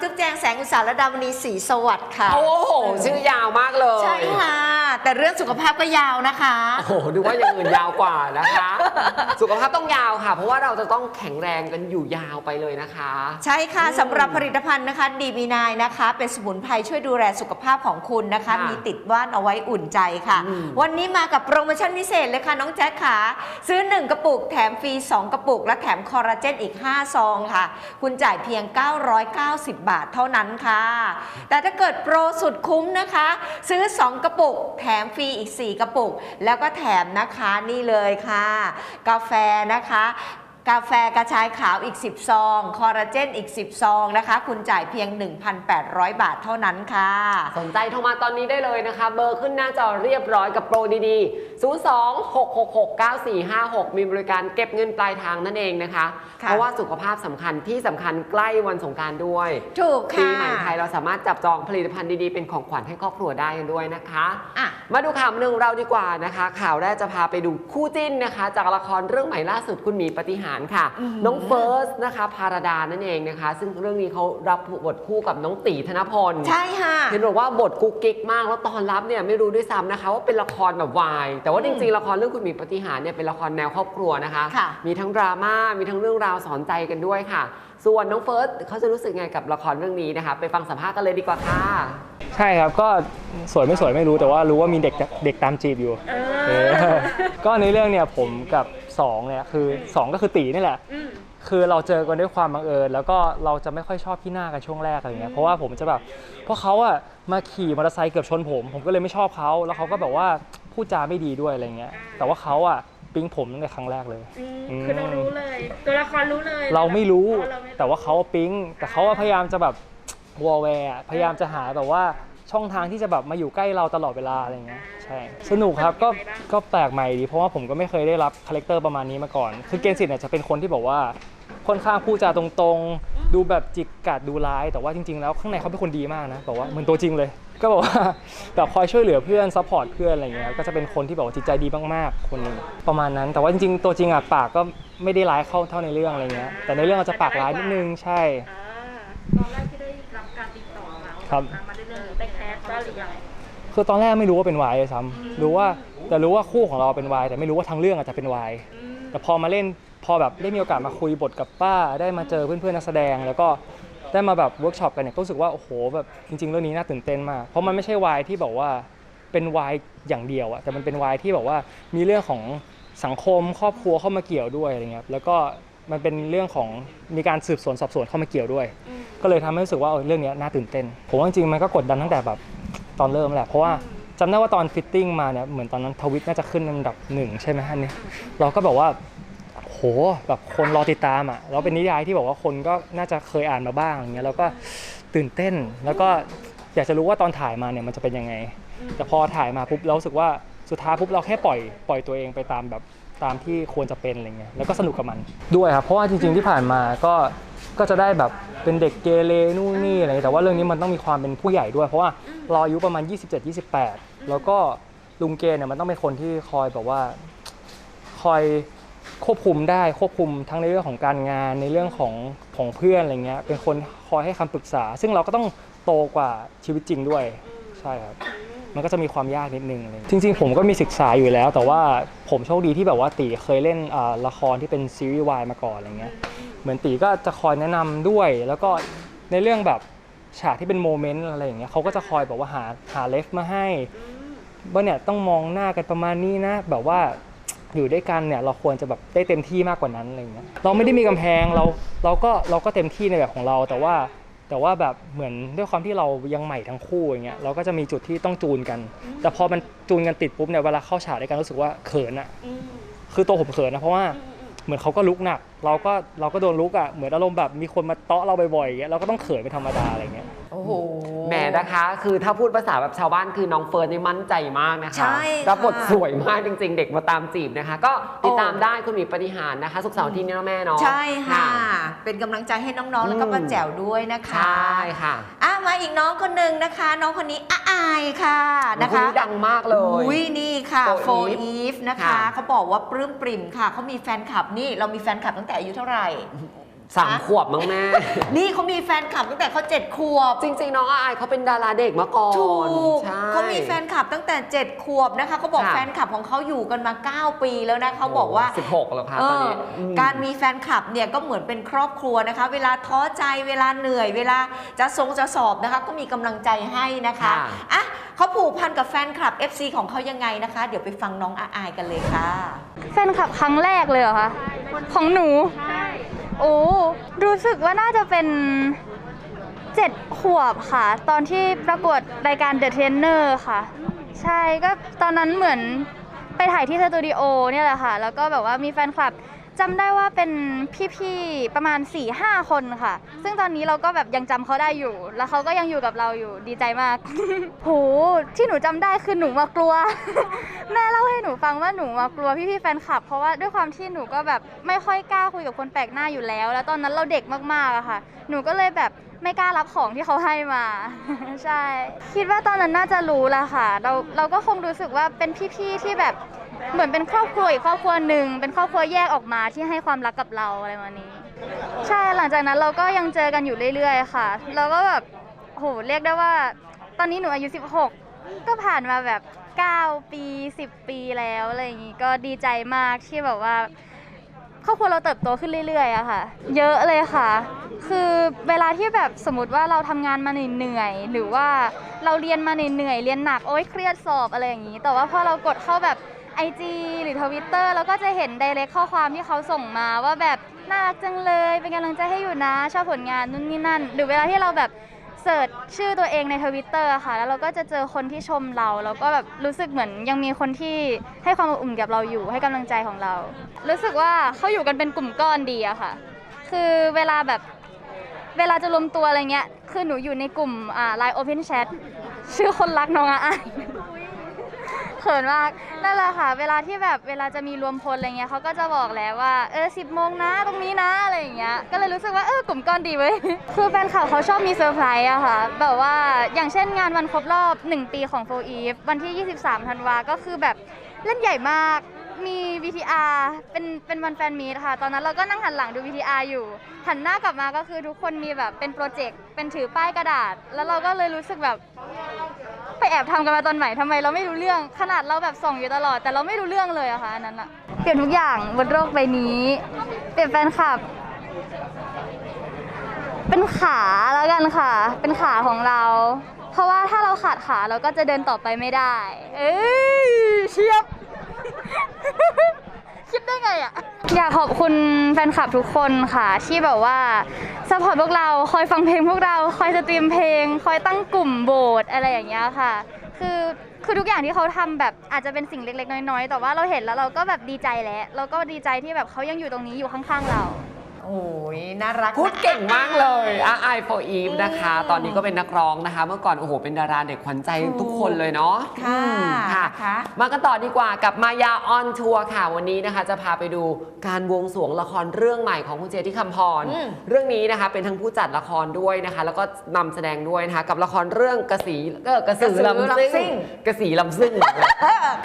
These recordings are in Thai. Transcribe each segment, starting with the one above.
อยู่กับน้องจุ๊บแจงแสงอุตสาหระดามณีศรีสวัสดิ์ค่ะ โอ้โห ชื่อยาวมากเลย ใช่ค่ะ แต่เรื่องสุขภาพก็ยาวนะคะ โอ้โหดูว่าอย่างอื่นยาวกว่านะคะ สุขภาพต้องยาวค่ะ เพราะว่าเราจะต้องแข็งแรงกันอยู่ยาวไปเลยนะคะ ใช่ค่ะสำหรับผลิตภัณฑ์นะคะดีบีนายนะคะ เป็นสมุนไพรช่วยดูแลสุขภาพของคุณนะคะ ค่ะมีติดว่านเอาไว้อุ่นใจค่ะ อืม วันนี้มากับโปรโมชั่นพิเศษเลยค่ะ น้องแจ๊คค่ะ ซื้อ 1 กระปุกแถมฟรี 2 กระปุก และแถมคอลลาเจนอีก 5 ซองค่ะ คุณจ่ายเพียง 990 บาทเท่านั้นค่ะ แต่ถ้าเกิดโปรสุดคุ้มนะคะ ซื้อ 2 กระปุก แถถมฟรีอีก 4 กระปุก แล้วก็แถมนะคะนี่เลยค่ะ กาแฟนะคะ กาแฟกระชายขาวอีก 10 ซอง คอลลาเจนอีก 10 ซองนะคะ คุณจ่ายเพียง 1,800 บาทเท่านั้นค่ะ สนใจโทรมาตอนนี้ได้เลยนะคะ เบอร์ขึ้นหน้าจอเรียบร้อยกับโปรดีๆ 02-666-9456 มีบริการเก็บเงินปลายทางนั่นเองนะคะค่ะเพราะว่าสุขภาพสำคัญที่สำคัญใกล้วันสงกรารด้วย ถูกปีค่ะ ใหม่ไทยเราสามารถจับจองผลิตภัณฑ์ดีๆ เป็นของขวัญให้ครอบครัวได้กันด้วยนะคะ อะ มาดูข่าวหนึ่งเราดีกว่านะคะ ข่าวแรกจะพาไปดูคู่จิ้นนะคะ จากละครเรื่องใหม่ล่าสุดคุณหมีปฏิหารย์ค่ะอือหือน้องเฟิร์สนะคะพารดานั่นเองนะคะ ซึ่งเรื่องนี้เขารับบทคู่กับน้องตีธนพลใช่ค่ะเห็นบอกว่าบทกุ๊กกิ๊กมากแล้วตอนรับเนี่ยไม่รู้ด้วยซ้ำนะคะว่าเป็นละครแบบวาย แต่ว่าจริงๆละครเรื่องคุณหมีปฏิหารย์เนี่ยเป็นละครแนวครอบครัวนะคะค่ะมีทั้งดราม่ามีทั้งเรื่องราวสอนใจกันด้วยค่ะ ส่วนน้องเฟิร์สเขาจะรู้สึกไงกับละครเรื่องนี้นะคะ ไปฟังสัมภาษณ์กันเลยดีกว่าค่ะ ใช่ครับก็สวยไม่สวยไม่รู้แต่ว่ารู้ว่ามีเด็กเด็กตามจีบอยู่เออก็ในเรื่องเนี่ยผมกับ สองเนี่ยคือสองก็คือตีนี่แหละคือเราเจอกันด้วยความบังเอิญ แล้วก็เราจะไม่ค่อยชอบพี่หน้ากันช่วงแรกอะไรเงี้ยเพราะว่าผมจะแบบเพราะเขาอะมาขี่มอเตอร์ไซค์เกือบชนผม ผมก็เลยไม่ชอบเขาแล้วเขาก็แบบว่าพูดจาไม่ดีด้วยอะไรเงี้ยแต่ว่าเขาอะปิ๊งผมตั้งแต่ครั้งแรกเลย อืมอืมคือเรารู้เลย ตัวละครรู้เลยเราไม่รู้อ๋อเรไม่แต่ว่าเขาปิ๊งแต่เขาอะพยายามจะแบบวอลแวร์พยายามจะหาแบบว่า ช่องทางที่จะแบบมาอยู่ใกล้เราตลอดเวลาอะไรเงี้ยใช่สนุกครับก็ก็แปลกใหม่ดีเพราะว่าผมก็ไม่เคยได้รับคาแรคเตอร์ประมาณนี้มาก่อน คือเกณฑ์สิทธิ์เนี่ยจะเป็นคนที่บอกว่าค่อนข้างพูดจาตรงๆ ดูแบบจิกกัดดูร้าย แต่ว่าจริง ๆ แล้วข้างในเขาเป็นคนดีมากนะแบบว่าเหมือนตัวจริงเลย ก็บอกว่าแบบคอยช่วยเหลือเพื่อนซัพพอร์ตเพื่อนอะไรเงี้ยก็จะเป็นคนที่แบบว่าจิตใจดีมากๆคนนึงประมาณนั้น แต่ว่าจริง ๆ ตัวจริงอะปากก็ไม่ได้ร้ายเข้าเท่าในเรื่องอะไรเงี้ยแต่ในเรื่องอาจจะปากร้ายนิดนึงใช่ ครับ มาได้เรื่องได้แคสได้หรือยัง คือตอนแรกไม่รู้ว่าเป็นวายเลยซ้ำรู้ว่าแต่รู้ว่าคู่ของเราเป็นวายแต่ไม่รู้ว่าทั้งเรื่องอาจจะเป็นวายแต่พอมาเล่นพอแบบได้มีโอกาสมาคุยบทกับป้า ได้มาเจอเพื่อนๆนักแสดง แล้วก็ได้มาแบบเวิร์กช็อปกันเนี่ยก็รู้สึกว่าโอ้โหแบบจริง ๆ เรื่องนี้น่าตื่นเต้นมากเพราะมันไม่ใช่วายที่แบบว่าเป็นวายอย่างเดียวอะแต่มันเป็นวายที่แบบว่ามีเรื่องของสังคมครอบครัวเข้ามาเกี่ยวด้วยอะไรเงี้ยแล้วก็ มันเป็นเรื่องของมีการสืบสวนสอบสวนเข้ามาเกี่ยวด้วย ก็เลยทำให้รู้สึกว่าเออเรื่องเนี้ยน่าตื่นเต้น ผมว่าจริงๆมันก็กดดันตั้งแต่แบบตอนเริ่มแหละเพราะว่าจำได้ว่าตอนฟิตติ้งมาเนี่ยเหมือนตอนนั้นทวิตน่าจะขึ้นอันดับหนึ่งใช่ไหมอันนี้เราก็แบบว่าโหแบบคนรอติดตามอะแล้วเป็นนิยายที่บอกว่าคนก็น่าจะเคยอ่านมาบ้างอย่างเงี้ยแล้วก็ตื่นเต้นแล้วก็อยากจะรู้ว่าตอนถ่ายมาเนี่ยมันจะเป็นยังไง แต่พอถ่ายมาปุ๊บเรารู้สึกว่าสุดท้ายปุ๊บเราแค่ปล่อยปล่อยตัวเองไปตามแบบ ตามที่ควรจะเป็นอะไรเงี้ยแล้วก็สนุกกับมันด้วยครับเพราะว่าจริงๆที่ผ่านมาก็ก็จะได้แบบเป็นเด็กเกเรนู่นนี่อะไรเงี้ยแต่ว่าเรื่องนี้มันต้องมีความเป็นผู้ใหญ่ด้วย เพราะว่าเราอายุประมาณ 27-28 แล้วก็ลุงเกเนี่ยมันต้องเป็นคนที่คอยแบบว่าคอยควบคุมได้ควบคุมทั้งในเรื่องของการงานในเรื่องของของเพื่อนอะไรเงี้ยเป็นคนคอยให้คำปรึกษา ซึ่งเราก็ต้องโตกว่าชีวิตจริงด้วยใช่ครับ มันก็จะมีความยากนิดนึงอะไรจริง ๆ ผมก็มีศึกษาอยู่แล้ว แต่ว่าผมโชคดีที่แบบว่าตีเคยเล่นละครที่เป็นซีรีส์วายมาก่อนอะไรเงี้ยเหมือนตีก็จะคอยแนะนำด้วย แล้วก็ในเรื่องแบบฉากที่เป็นโมเมนต์อะไรอย่างเงี้ยเขาก็จะคอยแบบว่าหาหาเลฟมาให้ว่าเนี่ยต้องมองหน้ากันประมาณนี้นะ แบบว่าอยู่ด้วยกันเนี่ยเราควรจะแบบได้เต็มที่มากกว่านั้นอะไรเงี้ยเราไม่ได้มีกำแพงเราเราก็เราก็เต็มที่ในแบบของเราแต่ว่า แต่ว่าแบบเหมือนด้วยความที่เรายังใหม่ทั้งคู่อย่างเงี้ยเราก็จะมีจุดที่ต้องจูนกัน แต่พอมันจูนกันติดปุ๊บเนี่ยเวลาเข้าฉากด้วยกันรู้สึกว่าเขินอะคือตัวผมเขินนะเพราะว่าเหมือนเขาก็ลุกหนัก เราก็เราก็โดนลุกอะเหมือนอารมณ์แบบมีคนมาเตาะเราบ่อยๆอย่างเงี้ยเราก็ต้องเขินเป็นธรรมดาอะไรเงี้ยโอ้โห แหมนะคะ คือถ้าพูดภาษาแบบชาวบ้านคือน้องเฟิร์นนี่มั่นใจมากนะคะใช่ค่ะรับบทสวยมากจริง ๆ เด็กมาตามจีบนะคะ ก็ติดตามได้คุณหมีปฏิหารย์นะคะสุกร์เสาร์อาที่นี้นะแม่เนาะใช่ค่ะ เป็นกำลังใจให้น้องๆ แล้วก็อืมป้าแจ๋วด้วยนะคะ ใช่ค่ะอะมาอีกน้องคนหนึ่งนะคะ น้องคนนี้อาอายค่ะนะคนคะนี้ดังมากเลยอุ้ยนี่ค่ะโฟโฟอีฟอีฟนะคะค่ะเขาบอกว่าปลื้มปริ่มค่ะเขามีแฟนคลับนี่เรามีแฟนคลับตั้งแต่อายุเท่าไหร่ สามขวบมั้งแม่ นี่เขามีแฟนคลับตั้งแต่เขาเจ็ดขวบ จริง ๆ น้องอายเขาเป็นดาราเด็กมาก่อนถูกใช่ เขามีแฟนคลับตั้งแต่7ขวบนะคะเขาบอกค่ะ แฟนคลับของเขาอยู่กันมา9ปีแล้วนะเขาบอกว่าสิบหกแล้วค่ะเอตอนอนี้มการมีแฟนคลับเนี่ยก็เหมือนเป็นครอบครัวนะคะ เวลาท้อใจเวลาเหนื่อย เวลาจะทรงจะสอบนะคะ ก็มีกำลังใจให้นะคะค่ะ อะเขาผูกพันกับแฟนคลับ FC ของเขายังไงนะคะ เดี๋ยวไปฟังน้องอาอายกันเลยค่ะ แฟนคลับครั้งแรกเลยเหรอคะ ของหนู ใช่ โอ้รู้สึกว่าน่าจะเป็นเจ็ดขวบค่ะ ตอนที่ประกวดรายการ The Trainer ค่ะ ใช่ก็ตอนนั้นเหมือนไปถ่ายที่สตูดิโอเนี่ยแหละค่ะ แล้วก็แบบว่ามีแฟนคลับ จำได้ว่าเป็นพี่ๆประมาณ4-5หคนค่ะ ซึ่งตอนนี้เราก็แบบยังจำเขาได้อยู่ แล้วเขาก็ยังอยู่กับเราอยู่ดีใจมาก โหที่หนูจำได้คือหนูมากลัว แม่เล่าให้หนูฟังว่าหนูมากลัวพี่ๆแฟนคลับ เพราะว่าด้วยความที่หนูก็แบบไม่ค่อยกล้าคุยกับคนแปลกหน้าอยู่แล้ว แล้วตอนนั้นเราเด็กมากๆอะค่ะ หนูก็เลยแบบไม่กล้ารับของที่เขาให้มา ใช่ คิดว่าตอนนั้นน่าจะรู้แหละค่ะ เราเราก็คงรู้สึกว่าเป็นพี่ๆที่แบบ เหมือนเป็นครอบครัวอีกครอบครัวหนึ่งเป็นครอบครัวแยกออกมาที่ให้ความรักกับเราอะไรประมานี้ ใช่หลังจากนั้นเราก็ยังเจอกันอยู่เรื่อยๆ ค่ะ เราก็แบบโหเรียกได้ว่า ตอนนี้หนูอายุ 16 ก็ผ่านมาแบบ 9 ปี 10 ปีแล้วอะไรอย่างงี้ก็ดีใจมากที่แบบว่าครอบครัวเราเติบโตขึ้นเรื่อยๆอะค่ะ เยอะเลยค่ะ คือเวลาที่แบบสมมติว่าเราทำงานมาเหนื่อยหรือว่าเราเรียนมาเหนื่อยเรียนหนักโอ๊ยเครียดสอบอะไรอย่างนี้ แต่ว่าพอเรากดเข้าแบบ IG หรือทวิตเตอร์เราก็จะเห็น d ดเรกข้อความที่เขาส่งมาว่าแบบน่ารักจังเลย เป็นกำลังใจให้อยู่นะ ชอบผลงานนู่นนี่นั่น หรือเวลาที่เราแบบเสิร์ชชื่อตัวเองในทวิตเตอร์ค่ะ แล้วเราก็จะเจอคนที่ชมเรา แล้วก็แบบรู้สึกเหมือนยังมีคนที่ให้ความอบอุ่นกับเราอยู่ให้กำลังใจของเรา รู้สึกว่าเขาอยู่กันเป็นกลุ่มก้อนดีอะค่ะ คือเวลาแบบเวลาจะรวมตัวอะไรเงี้ย คือหนูอยู่ในกลุ่มอ่า Line Open Chat ชื่อคนรักน้องอาอเขินมาก นั่นแหละค่ะ เวลาที่แบบเวลาจะมีรวมพลอะไรเงี้ยเขาก็จะบอกแล้วว่าเออสิบโมงนะตรงนี้นะอะไรอย่างเงี้ยก็เลยรู้สึกว่าเออกลุ่มก้อนดีเว้ยคือแฟนคลับเขาชอบมีเซอร์ไพรส์อะค่ะแบบว่าอย่างเช่นงานวันครบรอบ 1 ปีของโฟอีฟวันที่ 23ธันวาก็คือแบบเล่นใหญ่มากมี VTR เป็นเป็นวันแฟนมีตค่ะ ตอนนั้นเราก็นั่งหันหลังดู VTR อยู่ หันหน้ากลับมาก็คือทุกคนมีแบบเป็นโปรเจกต์ เป็นถือป้ายกระดาษ แล้วเราก็เลยรู้สึกแบบ แอบทำกันมาตอนไหนทำไมเราไม่รู้เรื่อง ขนาดเราแบบส่องอยู่ตลอด แต่เราไม่รู้เรื่องเลยอะค่ะอันนั้นอะเปลี่ยนทุกอย่างบนโลกใบนี้ เปลี่ยนแฟนคลับ เป็นขาแล้วกันค่ะ เป็นขาของเรา เพราะว่าถ้าเราขาดขาเราก็จะเดินต่อไปไม่ได้ เอ้ยเชียบ คิดได้ไงอะอยากขอบคุณแฟนคลับทุกคนค่ะ ที่แบบว่าสปอร์ตพวกเราคอยฟังเพลงพวกเรา คอยสตรีมเพลง คอยตั้งกลุ่มโบสอะไรอย่างเงี้ยค่ะ คือคือทุกอย่างที่เขาทำแบบอาจจะเป็นสิ่งเล็กๆ น้อยๆ แต่ว่าเราเห็นแล้วเราก็แบบดีใจแล้วเราก็ดีใจที่แบบเขายังอยู่ตรงนี้อยู่ข้างๆเรา โอ้ยน่ารักพูดนะเก่งมากเลยอาไอโฟอีฟนะคะอืมตอนนี้ก็เป็นนักร้องนะคะ เมื่อก่อนโอ้โหเป็นดาราเด็กขวัญใจทุกคนเลยเนาะค่ะอืมค่ะนะคะมากันต่อดีกว่ากับมายาออนทัวร์ค่ะวันนี้นะคะ จะพาไปดูการบวงสรวงละครเรื่องใหม่ของคุณเจที่คำพรอืมเรื่องนี้นะคะเป็นทั้งผู้จัดละครด้วยนะคะ แล้วก็นำแสดงด้วยนะคะ กับละครเรื่องกระสีเออกระสือลำซิ่งกระสีลำซิ่ง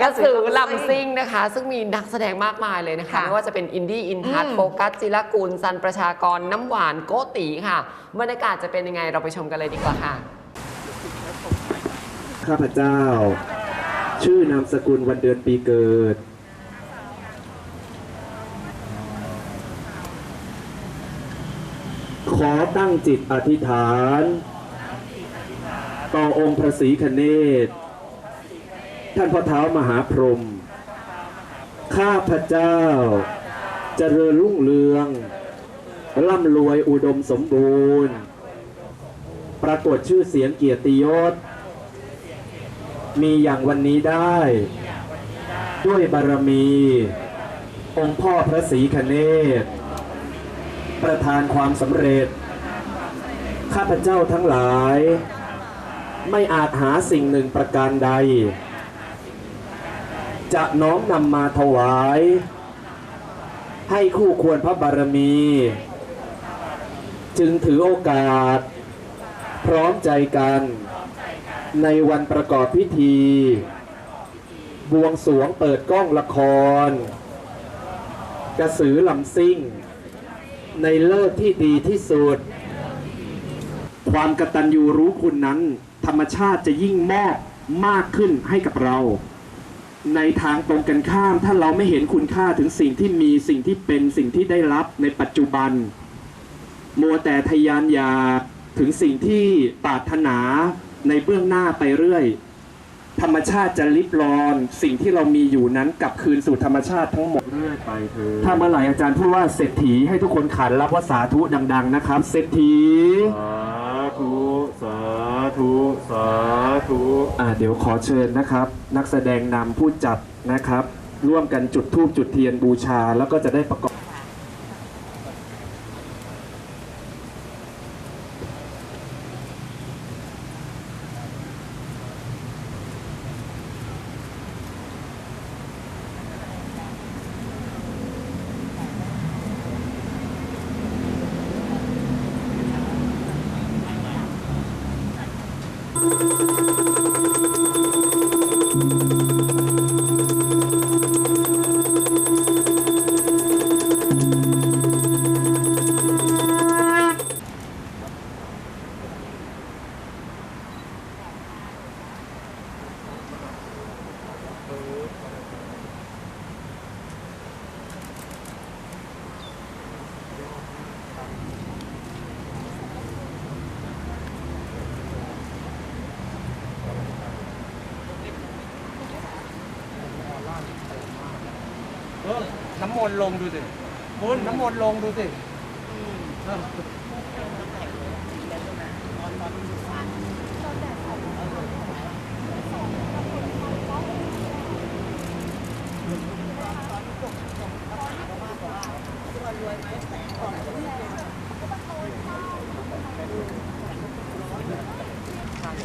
กระสือลำซิ่งนะคะ ซึ่งมีนักแสดงมากมายเลยนะคะค่ะไม่ว่าจะเป็นอินดี้อินทัศอืมโฟกัสจิรกุลซันประชากรน้ำหวานโกติค่ะบรรยากาศจะเป็นยังไงเราไปชมกันเลยดีกว่าค่ะ ข้าพเจ้า ชื่อนามสกุลวันเดือนปีเกิด ขอตั้งจิตอธิษฐาน ต่อองค์พระศรีคเนศท่านพ่อเท้ามหาพรหมข้าพเจ้าจเจริญรุ่งเรือง ร่ำรวยอุดมสมบูรณ์ ปรากฏชื่อเสียงเกียรติยศ มีอย่างวันนี้ได้ ด้วยบารมี องค์พ่อพระศรีคเนศประทานความสำเร็จ ข้าพเจ้าทั้งหลาย ไม่อาจหาสิ่งหนึ่งประการใด จะน้อมนำมาถวาย ให้คู่ควรพระบารมี จึงถือโอกาส พร้อมใจกัน ในวันประกอบพิธี บวงสวงเปิดกล้องละคร กระสือลำซิ่ง ในเลิกที่ดีที่สุด ความกตัญญูรู้คุณนั้น ธรรมชาติจะยิ่งมอบมากขึ้นให้กับเรา ในทางตรงกันข้ามถ้าเราไม่เห็นคุณค่าถึงสิ่งที่มีสิ่งที่เป็นสิ่งที่ได้รับในปัจจุบัน มัวแต่ทะยานอยากถึงสิ่งที่ปรารถนาในเบื้องหน้าไปเรื่อย ธรรมชาติจะลิบรอน สิ่งที่เรามีอยู่นั้นกลับคืนสู่ธรรมชาติทั้งหมด เรื่อยไปเธอถ้าเมื่อไหร่อาจารย์พูดว่าเศรษฐีให้ทุกคนขานรับว่าสาธุดัง ๆ นะครับ เศรษฐีสาธุสาธุสาธุอ่าเดี๋ยวขอเชิญนะครับ นักแสดงนำผู้จัดนะครับ ร่วมกันจุดธูปจุดเทียนบูชาแล้วก็จะได้ประกอบำมนต์ลงดูสิคุณน้ำมนต์ลงดูสิ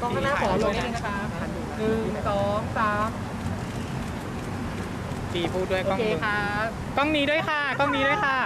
กล้องหน้าขอลงนิดนึงนะคะหนึ่งสองสาม ตีพูดด้วยกล้องนี้ครับกล้องนี้ด้วยค่ะกล้องนี้ด้วยค่ะ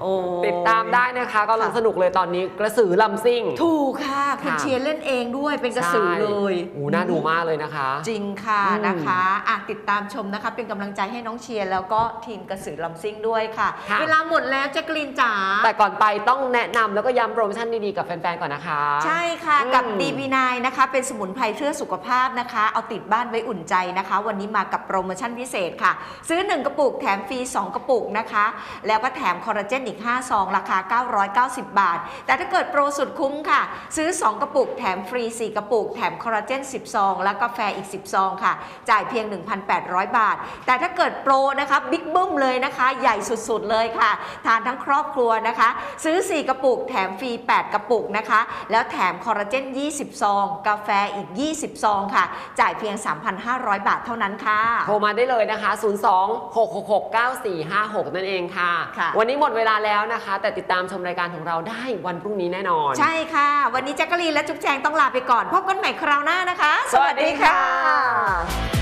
โอ้ติดตามได้นะคะกำลังสนุกเลยตอนนี้กระสือลำซิ่ง ถูกค่ะ คุณค่ะเชียร์เล่นเองด้วยเป็นกระสือเลยใช่โอ้น่าดูมากเลยนะคะ จริงค่ะอืมนะคะอะติดตามชมนะคะ เป็นกำลังใจให้น้องเชียร์แล้วก็ทีมกระสือลำซิ่งด้วยค่ะค่ะเวลาหมดแล้วแจ็คลินจ๋าแต่ก่อนไปต้องแนะนำแล้วก็ย้ำโปรโมชั่นดีๆกับแฟนๆก่อนนะคะ ใช่ค่ะอืมกับ DB9 นะคะ เป็นสมุนไพรเพื่อสุขภาพนะคะ เอาติดบ้านไว้อุ่นใจนะคะ วันนี้มากับโปรโมชั่นพิเศษค่ะ ซื้อ 1 กระปุกแถมฟรี2 กระปุกนะคะ แล้วก็แถมคอลลาเจนอีก 5 ซอง ราคา 990 บาท แต่ถ้าเกิดโปรสุดคุ้มค่ะ ซื้อ 2 กระปุก แถมฟรี 4 กระปุก แถมคอลลาเจน 10 ซอง แล้วกาแฟอีก 10 ซองค่ะ จ่ายเพียง 1,800 บาท แต่ถ้าเกิดโปรนะคะบิ๊กบึ้มเลยนะคะ ใหญ่สุดๆเลยค่ะ ทานทั้งครอบครัวนะคะ ซื้อ 4 กระปุก แถมฟรี 8 กระปุกนะคะ แล้วแถมคอลลาเจน 20 ซอง กาแฟอีก 20 ซองค่ะ จ่ายเพียง 3,500 บาทเท่านั้นค่ะ โทรมาได้เลยนะคะ 02 666 9456 นั่นเองค่ะค่ะวันนี้หมดเวลาแล้วนะคะ แต่ติดตามชมรายการของเราได้วันพรุ่งนี้แน่นอน ใช่ค่ะ วันนี้แจ๊กกะลีนและจุ๊บแจงต้องลาไปก่อน พบกันใหม่คราวหน้านะคะ สวัสดีค่ะ